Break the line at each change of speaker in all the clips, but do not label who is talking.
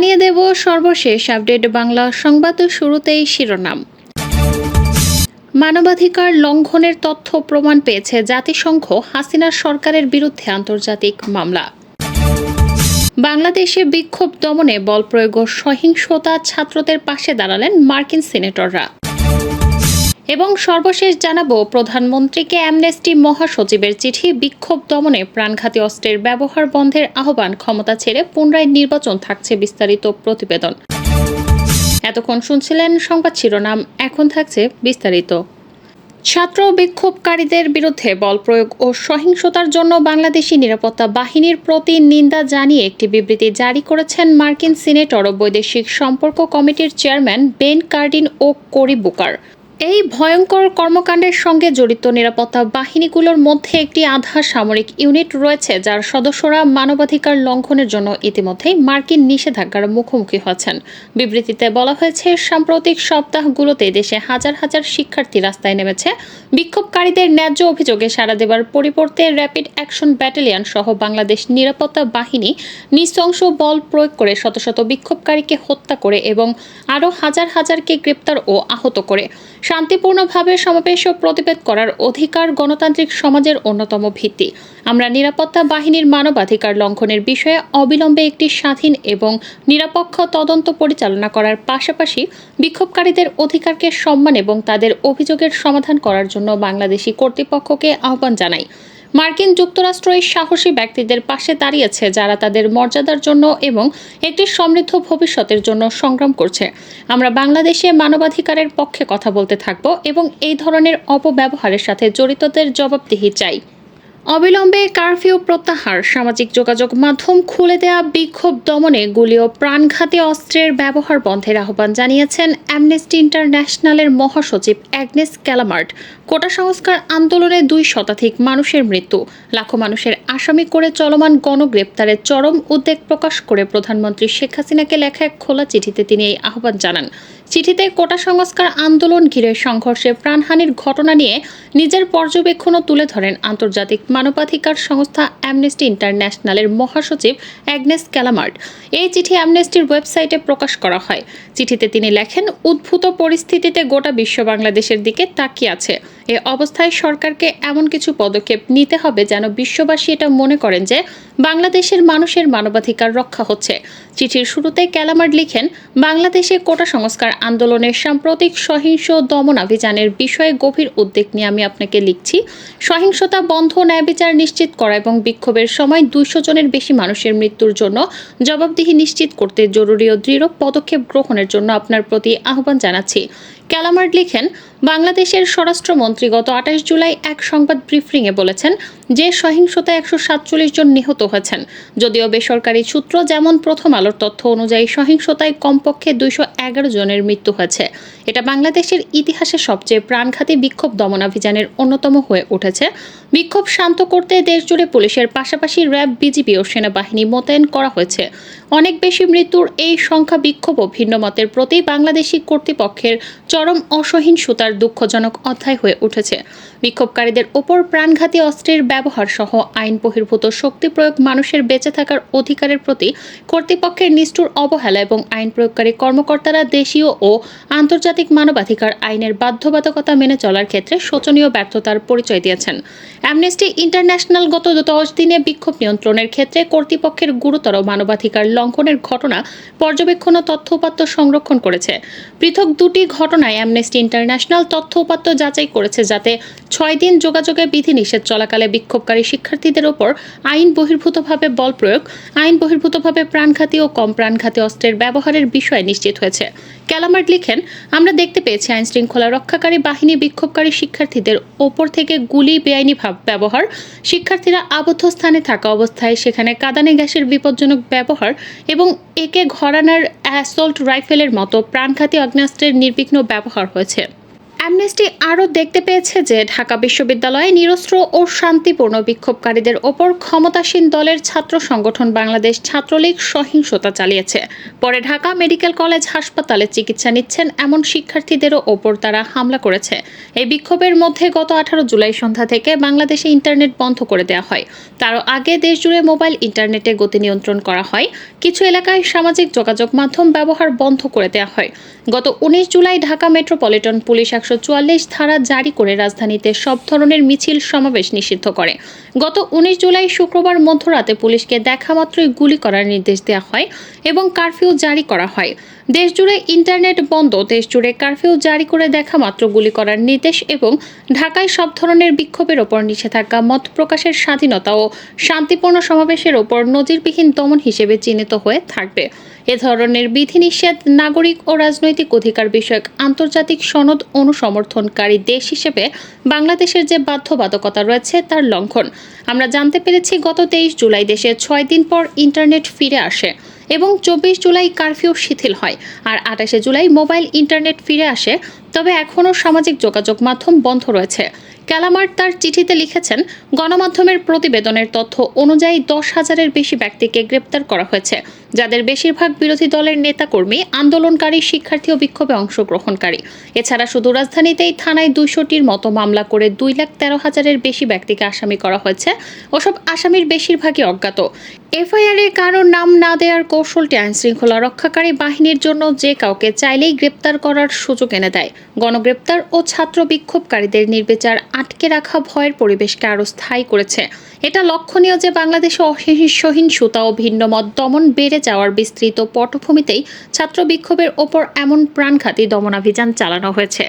জানিয়ে দেব সর্বশেষ আপডেট বাংলা সংবাদ শুরুতেই শিরোনাম। মানবাধিকার লঙ্ঘনের তথ্য প্রমাণ পেয়েছে জাতিসংঘ হাসিনা সরকারের বিরুদ্ধে আন্তর্জাতিক মামলা। বাংলাদেশে বিক্ষোভ দমনে বল প্রয়োগ সহিংসতা ছাত্রদের পাশে দাঁড়ালেন মার্কিন সিনেটররা। এবং সর্বশেষ জানাব, প্রধানমন্ত্রীকে অ্যামনেস্টি মহাসচিবের চিঠি বিক্ষোভ দমনে প্রাণঘাতী অস্ত্রের ব্যবহার বন্ধের আহ্বান, ক্ষমতা ছেড়ে পুনরায় নির্বাচন থাকছে বিস্তারিত প্রতিবেদন। এতক্ষণ শুনছিলেন সংবাদ শিরোনাম, এখন থাকছে বিস্তারিত। ছাত্র বিক্ষোভকারীদের বিরুদ্ধে বল প্রয়োগ ও সহিংসতার জন্য বাংলাদেশি নিরাপত্তা বাহিনীর প্রতি নিন্দা জানিয়ে একটি বিবৃতি জারি করেছেন মার্কিন সিনেটর ও বৈদেশিক সম্পর্ক কমিটির চেয়ারম্যান বেন কার্ডিন ও কোরি বুকার। এই ভয়ঙ্কর কর্মকাণ্ডের সঙ্গে জড়িত নিরাপত্তা বাহিনীগুলোর মধ্যে একটি আধা সামরিক ইউনিট রয়েছে, যার সদস্যরা মানবাধিকার লঙ্ঘনের জন্য ইতিমধ্যেই মার্কিন নিষেধাজ্ঞার মুখোমুখি হচ্ছেন। বিবৃতিতে বলা হয়েছে, সাম্প্রতিক সপ্তাহগুলোতে দেশে হাজার হাজার শিক্ষার্থী রাস্তায় নেমেছে। বিক্ষোভকারীদের ন্যায্য অভিযোগে সাড়া দেবার পরিবর্তে র্যাপিড অ্যাকশন ব্যাটালিয়ন সহ বাংলাদেশ নিরাপত্তা বাহিনী নৃশংস বল প্রয়োগ করে শত শত বিক্ষোভকারীকে হত্যা করে এবং আরও হাজার হাজারকে গ্রেপ্তার ও আহত করে। শান্তিপূর্ণভাবে সমাবেশ ও প্রতিবাদ করার অধিকার গণতান্ত্রিক সমাজের অন্যতম ভিত্তি। আমরা নিরাপত্তা বাহিনীর মানবাধিকার লঙ্ঘনের বিষয়ে অবিলম্বে একটি স্বাধীন এবং নিরপেক্ষ তদন্ত পরিচালনা করার পাশাপাশি বিক্ষোভকারীদের অধিকারকে সম্মান এবং তাদের অভিযোগের সমাধান করার জন্য বাংলাদেশি কর্তৃপক্ষকে আহ্বান জানাই। মার্কিন যুক্তরাষ্ট্র এই সাহসী ব্যক্তিদের পাশে দাঁড়িয়েছে, যারা তাদের মর্যাদার জন্য এবং একটি সমৃদ্ধ ভবিষ্যতের জন্য সংগ্রাম করছে। আমরা বাংলাদেশে মানবাধিকারের পক্ষে কথা বলতে থাকব এবং এই ধরনের অপব্যবহারের সাথে জড়িতদের জবাবদিহি চাই। অবিলম্বে কারফিউ প্রত্যাহার, সামাজিক যোগাযোগ মাধ্যম খুলে দেয়া বিক্ষোভ দমনে গুলি ও প্রাণঘাতী অস্ত্রের ব্যবহার বন্ধের আহ্বান জানিয়েছেন অ্যামনেস্টি ইন্টারন্যাশনালের মহাসচিব অ্যাগনেস ক্যালামার্ট কোটা সংস্কার আন্দোলনে দুই শতাধিক মানুষের মৃত্যু, লাখো মানুষের আসামি করে চলমান গণগ্রেপ্তারের চরম উদ্বেগ প্রকাশ করে প্রধানমন্ত্রী শেখ হাসিনাকে লেখা এক খোলা চিঠিতে তিনি এই আহ্বান জানান। চিঠিতে কোটা সংস্কার আন্দোলন ঘিরে সংঘর্ষে প্রাণহানির ঘটনা নিয়ে নিজের পর্যবেক্ষণও তুলে ধরেন আন্তর্জাতিক মানবাধিকার সংস্থা অ্যামনেস্টি ইন্টারন্যাশনালের মহাসচিব অ্যাগনেস ক্যালামার্ট। এই চিঠি অ্যামনেস্টির ওয়েবসাইটে প্রকাশ করা হয়। চিঠিতে তিনি লেখেন, উদ্ভূত পরিস্থিতিতে গোটা বিশ্ব বাংলাদেশের দিকে তাকিয়ে আছে। এ অবস্থায় সরকারকে এমন কিছু পদক্ষেপ নিতে হবে যেন বিশ্ববাসী এটা মনে করেন যে বাংলাদেশের মানুষের মানবাধিকার রক্ষা হচ্ছে। চিঠির শুরুতে ক্যালামার্ড লিখেন, বাংলাদেশে কোটা সংস্কার আন্দোলনের সাম্প্রতিক সহিংস দমনাভিযানের বিষয়ে গভীর উদ্বেগ নিয়ে আমি আপনাকে লিখছি, সহিংসতা বন্ধ, ন্যায় বিচার নিশ্চিত করা এবং বিক্ষোভের সময় দুইশো জনের বেশি মানুষের মৃত্যুর জন্য জবাবদিহি নিশ্চিত করতে জরুরি ও দৃঢ় পদক্ষেপ গ্রহণের জন্য আপনার প্রতি আহ্বান জানাচ্ছি। ক্যালামার্ড লিখেন বাংলাদেশের স্বরাষ্ট্রমন্ত্রী গত আঠাশ জুলাই এক সংবাদ ব্রিফিংয়ে বলেছেন যে সহিংসতায় একশো সাতচল্লিশ জন নিহত হয়েছেন। যদিও বেসরকারি সূত্র যেমন প্রথম আলোর তথ্য অনুযায়ী সহিংসতায় কমপক্ষে দুইশো এগারো জনের মৃত্যু হয়েছে। এটা বাংলাদেশের ইতিহাসে সবচেয়ে প্রাণঘাতী বিক্ষোভ দমনাভিযানের অন্যতম হয়ে উঠেছে। বিক্ষোভ শান্ত করতে দেশজুড়ে পুলিশের পাশাপাশি র্যাব, বিজিবি ও সেনাবাহিনী মোতায়েন করা হয়েছে। অনেক বেশি মৃত্যুর এই সংখ্যা বিক্ষোভ ও ভিন্ন মতের প্রতি বাংলাদেশি কর্তৃপক্ষের চরম অসহিংসতার দুঃখজনক অধ্যায় হয়ে উঠেছে। বিক্ষোভকারীদের ওপর প্রাণঘাতী অস্ত্রের ব্যবহার সহ আইন বহির্ভূত শক্তি প্রয়োগ মানুষের বেঁচে থাকার অধিকারের প্রতি কর্তৃপক্ষের নিষ্ঠুর অবহেলা এবং আইন প্রয়োগকারী কর্মকর্তারা দেশীয় ও আন্তর্জাতিক মানবাধিকার আইনের বাধ্যবাধকতা মেনে চলার ক্ষেত্রে শোচনীয় ব্যর্থতার পরিচয় দিয়েছেন। অ্যামনেস্টি ইন্টারন্যাশনাল গত দশ দিনে বিক্ষোভ নিয়ন্ত্রণের ক্ষেত্রে কর্তৃপক্ষের গুরুতর মানবাধিকার লঙ্ঘনের ঘটনা পর্যবেক্ষণ ও তথ্য উপাত্ত সংরক্ষণ করেছে। পৃথক দুটি ঘটনায় অ্যামনেস্টি ইন্টারন্যাশনাল তথ্য উপাত্ত যাচাই করেছে যাতে ছয় দিন যোগাযোগে বিধিনিষেধ চলাকালে বিক্ষোভকারী শিক্ষার্থীদের ওপর আইন বহির্ভূতভাবে বল প্রয়োগ, আইন বহির্ভূতভাবে প্রাণঘাতী ও কম প্রাণঘাতী অস্ত্রের ব্যবহারের বিষয় নিশ্চিত হয়েছে। ক্যালামার্ট লিখেন, আমরা দেখতে পেয়েছি আইন শৃঙ্খলা রক্ষাকারী বাহিনী বিক্ষোভকারী শিক্ষার্থীদের ওপর থেকে গুলি, বেআইনি ভাব ব্যবহার, শিক্ষার্থীরা আবদ্ধ স্থানে থাকা অবস্থায় সেখানে কাদানে গ্যাসের বিপজ্জনক ব্যবহার এবং একে ঘরানার অ্যাসল্ট রাইফেলের মতো প্রাণঘাতী আগ্নেয়াস্ত্রের নির্বিঘ্ন ব্যবহার হয়েছে। অ্যামনেস্টি আরও দেখতে পেয়েছে যে ঢাকা বিশ্ববিদ্যালয়ে নিরস্ত্র ও শান্তিপূর্ণ বিক্ষোভকারীদের ওপর ক্ষমতাসীন দলের ছাত্র সংগঠন বাংলাদেশ ছাত্রলীগ সহিংসতা চালিয়েছে। পরে ঢাকা মেডিকেল কলেজ হাসপাতালে চিকিৎসা নিচ্ছেন এমন শিক্ষার্থীদেরও ওপর তারা হামলা করেছে। এই বিক্ষোভের মধ্যে গত আঠারো জুলাই সন্ধ্যা থেকে বাংলাদেশে ইন্টারনেট বন্ধ করে দেওয়া হয়। তারও আগে দেশজুড়ে মোবাইল ইন্টারনেটে গতি নিয়ন্ত্রণ করা হয়। কিছু এলাকায় সামাজিক যোগাযোগ মাধ্যম ব্যবহার বন্ধ করে দেওয়া হয়। গত উনিশ জুলাই ঢাকা মেট্রোপলিটন পুলিশ একশো চুয়াল্লিশ ধারা জারি করে রাজধানীতে সব ধরনের মিছিল সমাবেশ নিষিদ্ধ করে। গত উনিশ জুলাই শুক্রবার মধ্যরাতে পুলিশকে দেখা মাত্রই গুলি করার নির্দেশ দেওয়া হয় এবং কারফিউ জারি করা হয়। দেশজুড়ে ইন্টারনেট বন্ধ, দেশজুড়ে কারফিউ জারি করে দেখা মাত্র গুলি করার নির্দেশ এবং ঢাকায় সব ধরনের বিক্ষোভের ওপর নিষেধাজ্ঞা, মত প্রকাশের স্বাধীনতা ও শান্তিপূর্ণ সমাবেশের ওপর নজিরবিহীন দমন হিসেবে চিহ্নিত হয়ে থাকবে। এ ধরনের বিধিনিষেধ নাগরিক ও রাজনৈতিক অধিকার বিষয়ক আন্তর্জাতিক সনদ অনুসমর্থনকারী দেশ হিসেবে বাংলাদেশের যে বাধ্যবাধকতা রয়েছে তার লঙ্ঘন। আমরা জানতে পেরেছি, গত তেইশ জুলাই দেশে ছয় দিন পর ইন্টারনেট ফিরে আসে। এবং চব্বিশ জুলাই কারফিউ শিথিল হয়। আর আঠাশে জুলাই মোবাইল ইন্টারনেট ফিরে আসে, তবে এখনও সামাজিক যোগাযোগ মাধ্যম বন্ধ রয়েছে। ক্যালামার্ট তার চিঠিতে লিখেছেন, গণমাধ্যমের প্রতিবেদনের তথ্য অনুযায়ী দশ হাজারের বেশি ব্যক্তিকে গ্রেপ্তার করা হয়েছে। যাদের বেশিরভাগ বিরোধী দলের নেতাকর্মী আন্দোলনকারী শিক্ষার্থী ও বিক্ষোভে অংশগ্রহণকারী। এছাড়া শুধু রাজধানীতেই থানায় দুইশোটির মতো মামলা করে দুই লাখ তেরো হাজারের বেশি ব্যক্তিকে আসামি করা হয়েছে। ওসব আসামির বেশিরভাগই অজ্ঞাত। এফআইআরে কারও নাম না দেওয়ার কৌশলটি আইন শৃঙ্খলা রক্ষাকারী বাহিনীর জন্য যে কাউকে চাইলেই গ্রেপ্তার করার সুযোগ এনে দেয়। গণগ্রেপ্তার ও ছাত্র বিক্ষোভকারীদের নির্বিচার আটকে রাখা ভয়ের পরিবেশকে আরও স্থায়ী করেছে। এটা লক্ষণীয় যে বাংলাদেশে অসহিষ্ণুতা ও ভিন্ন মত দমন বেড়ে যাওয়ার বিস্তৃত পটভূমিতেই ছাত্র বিক্ষোভের ওপর এমন প্রাণঘাতী দমনাভিযান চালানো হয়েছে।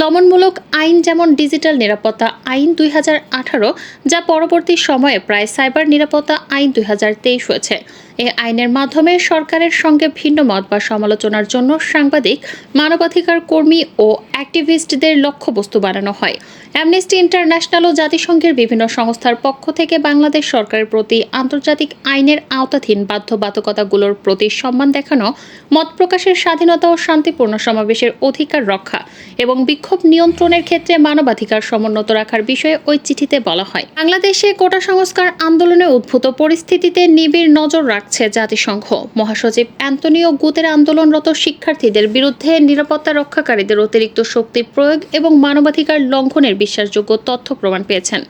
দমনমূলক আইন যেমন ডিজিটাল নিরাপত্তা আইন দুই হাজার আঠারো, যা পরবর্তী সময়ে প্রায় সাইবার নিরাপত্তা আইন দুই হাজার তেইশ হয়েছে। এই আইনের মাধ্যমে সরকারের সঙ্গে ভিন্ন মত বা সমালোচনার জন্য সাংবাদিক, মানবাধিকার কর্মী ও অ্যাক্টিভিস্টদের লক্ষ্যবস্তু বানানো হয়। অ্যামনেস্টি ইন্টারন্যাশনাল ও জাতিসংঘের বিভিন্ন সংস্থার পক্ষ থেকে বাংলাদেশ সরকারের প্রতি আন্তর্জাতিক আইনের আওতাধীন বাধ্যবাধকতাগুলোর প্রতি সম্মান দেখানো, মত প্রকাশের স্বাধীনতা ও শান্তিপূর্ণ সমাবেশের অধিকার রক্ষা এবং বিক্ষোভ নিয়ন্ত্রণের ক্ষেত্রে মানবাধিকার সমুন্নত রাখার বিষয়ে ওই চিঠিতে বলা হয়। বাংলাদেশে কোটা সংস্কার আন্দোলনে উদ্ভূত পরিস্থিতিতে নিবিড় নজর রাখছে জাতিসংঘ। মহাসচিব অ্যান্তনিও গুতের আন্দোলনরত শিক্ষার্থীদের বিরুদ্ধে নিরাপত্তা রক্ষাকারীদের অতিরিক্ত শক্তি প্রয়োগ এবং মানবাধিকার লঙ্ঘনের বিশ্বাসযোগ্য তথ্য প্রমাণ পেয়েছেন।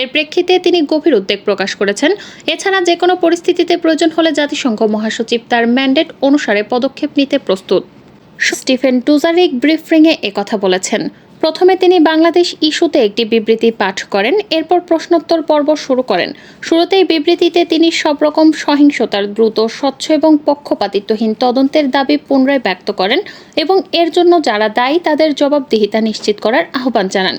এর প্রেক্ষিতে তিনি গভীর উদ্বেগ প্রকাশ করেছেন। এছাড়া যে কোনো পরিস্থিতিতে প্রয়োজন হলে জাতিসংঘ মহাসচিব তার ম্যান্ডেট অনুসারে পদক্ষেপ নিতে প্রস্তুত। স্টিফেন টুজারিক ব্রিফিংয়ে একথা বলেছেন। প্রথমে তিনি বাংলাদেশ ইস্যুতে একটি বিবৃতি পাঠ করেন, এরপর প্রশ্নোত্তর পর্ব শুরু করেন। শুরুতেই বিবৃতিতে তিনি সব রকম সহিংসতার দ্রুত, স্বচ্ছ এবং পক্ষপাতিত্বহীন তদন্তের দাবি পুনরায় ব্যক্ত করেন এবং এর জন্য যারা দায়ী তাদের জবাবদিহিতা নিশ্চিত করার আহ্বান জানান।